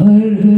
Hallelujah.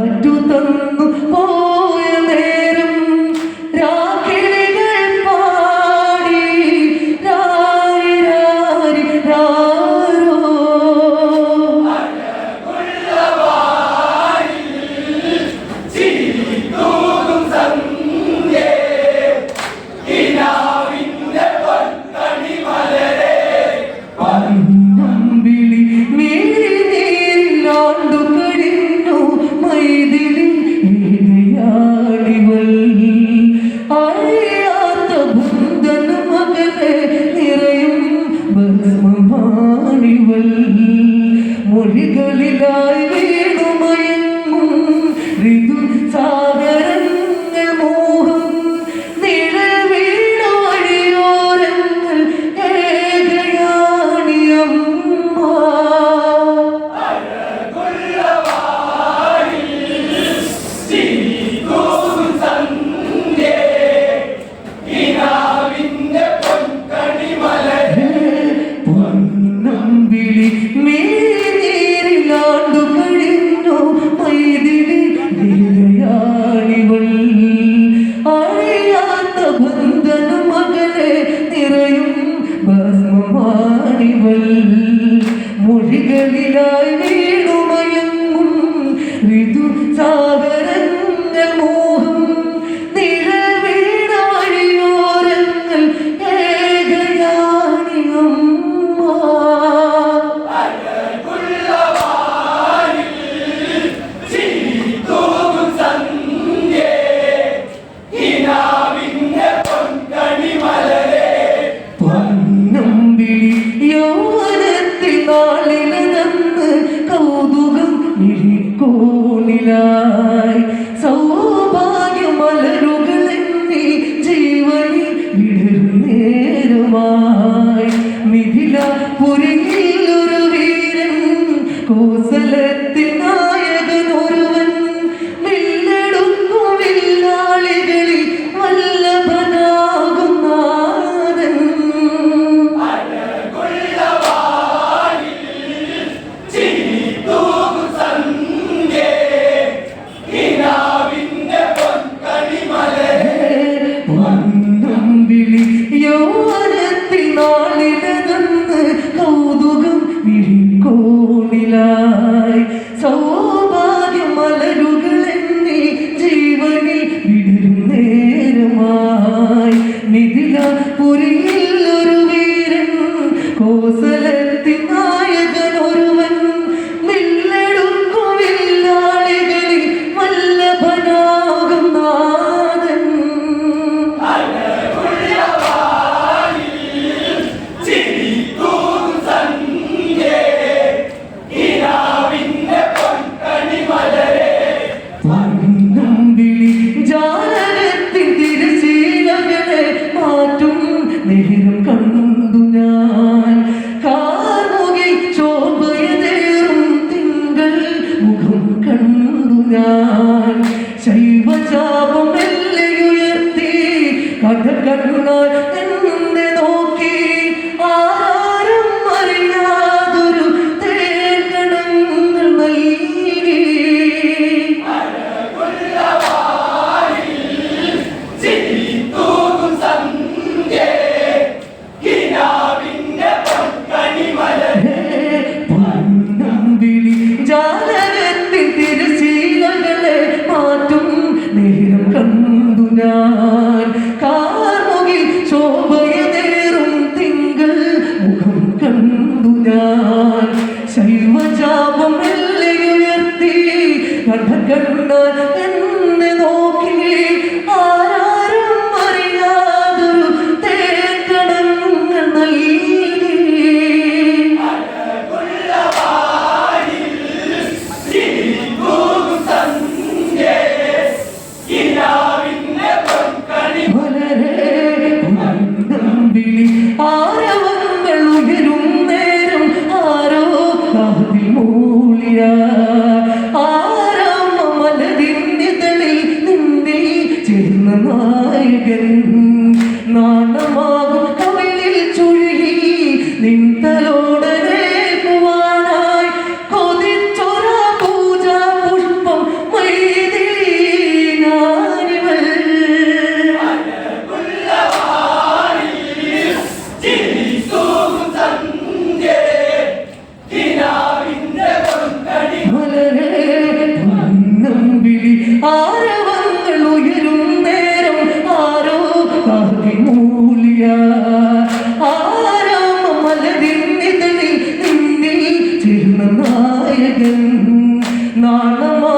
കാറ്റു തന്നു പോ மொழிகளிலாய் வேணுமயங்கும் ரிது മൊഴികളിലായി വീണു. കൂസലത്ത് gần hương nơi đến നായകൻ നാണമാ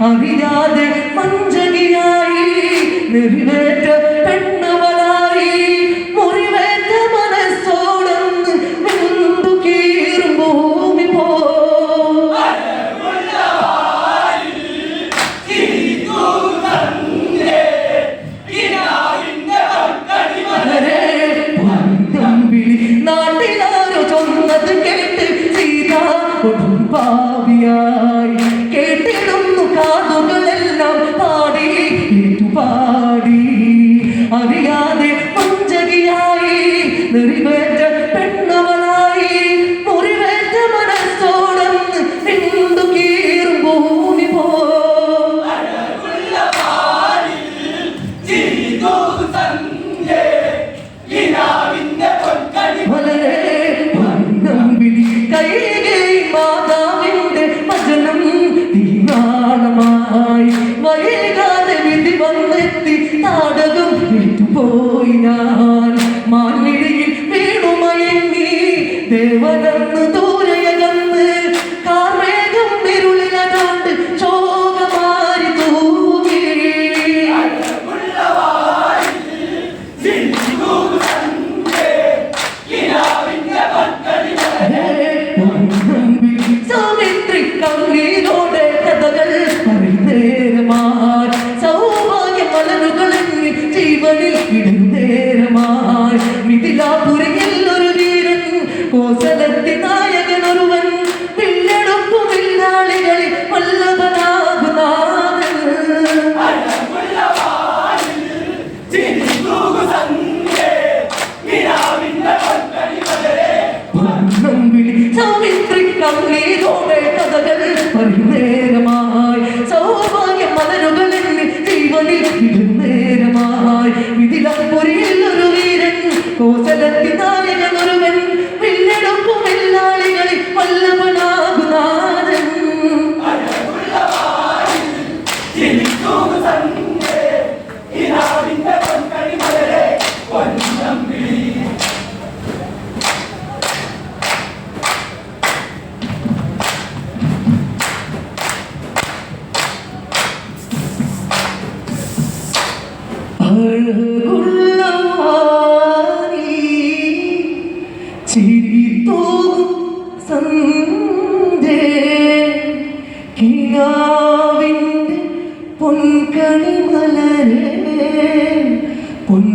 അഭിജാത മിഥിലാപുരിയിൽ ഒരു വീരൻ കോസലത്തി നായകൻ ഒരുവൻ വില്ലെടുപ്പു വില്ലാളികളിൽ വല്ലഭനാകുന്നാകും വിളിച്ച മിത്രിക്കം നീ തോന്നേ പൊൻകണി മലരേ പൊൻ